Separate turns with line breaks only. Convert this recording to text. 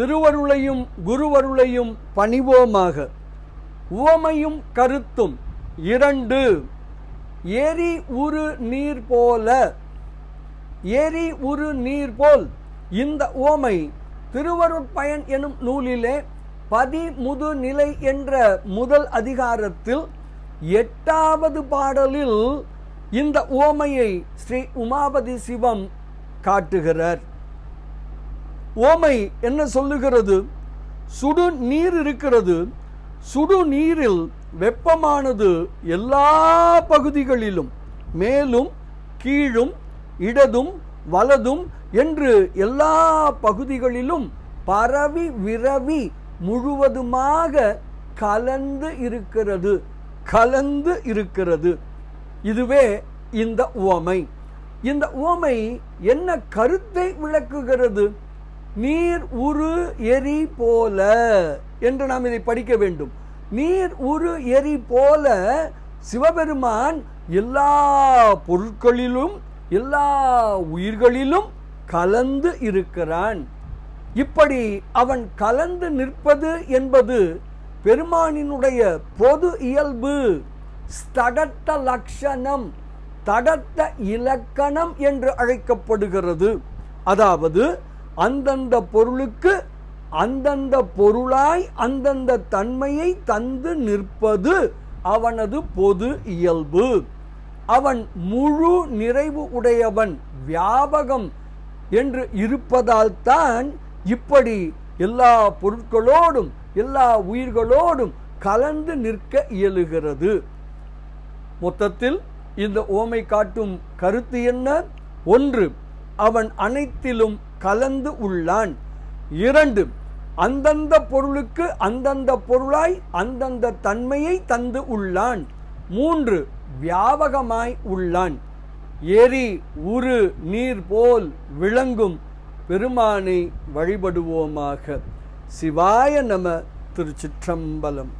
திருவருளையும் குருவருளையும் பணிவோமாக. உவமையும் கருத்தும் இரண்டு. ஏரி உரு நீர் போல. ஏரி உரு நீர் போல் இந்த ஓமை திருவருட்பயன் எனும் நூலிலே பதிமுது நிலை என்ற முதல் அதிகாரத்தில் எட்டாவது பாடலில் இந்த ஓமையை ஸ்ரீ உமாபதி சிவம் காட்டுகிறார். ஓமை என்ன சொல்லுகிறது? சுடு நீர் இருக்கிறது. சுடு நீரில் வெப்பமானது எல்லா பகுதிகளிலும் மேலும் கீழும் இடதும் வலதும் என்று எல்லா பகுதிகளிலும் பரவி விரவி முழுவதுமாக கலந்து இருக்கிறது கலந்து இருக்கிறது. இதுவே இந்த உவமை இந்த உவமை என்ன கருத்தை விளக்குகிறது? நீர் உரு எரி போல என்று நாம் இதை படிக்க வேண்டும். நீர் உரு எரி போல சிவபெருமான் எல்லா பொருட்களிலும் எல்லா உயிர்களிலும் கலந்து இருக்கிறான். இப்படி அவன் கலந்து நிற்பது என்பது பெருமானினுடைய பொது இயல்பு. ஸ்தடத்த லட்சணம் தடத்த இலக்கணம் என்று அழைக்கப்படுகிறது. அதாவது அந்தந்த பொருளுக்கு அந்தந்த பொருளாய் அந்தந்த தன்மையை தந்து நிற்பது அவனது பொது இயல்பு. அவன் முழு நிறைவு உடையவன் வியாபகம் என்று இருப்பதால் தான் இப்படி எல்லா பொருட்களோடும் எல்லா உயிர்களோடும் கலந்து நிற்க இயலுகிறது. மொத்தத்தில் இந்த ஓமை காட்டும் கருத்து என்ன? ஒன்று அவன் அனைத்திலும் கலந்து உள்ளான். இரண்டு அந்தந்த பொருளுக்கு அந்தந்த பொருளாய் அந்தந்த தன்மையை தந்து உள்ளான். மூன்று வியாபகமாய் உள்ளான். எரி உரு நீர் போல் விளங்கும் பெருமானை வழிபடுவோமாக. சிவாய நம திருச்சிற்றம்பலம்.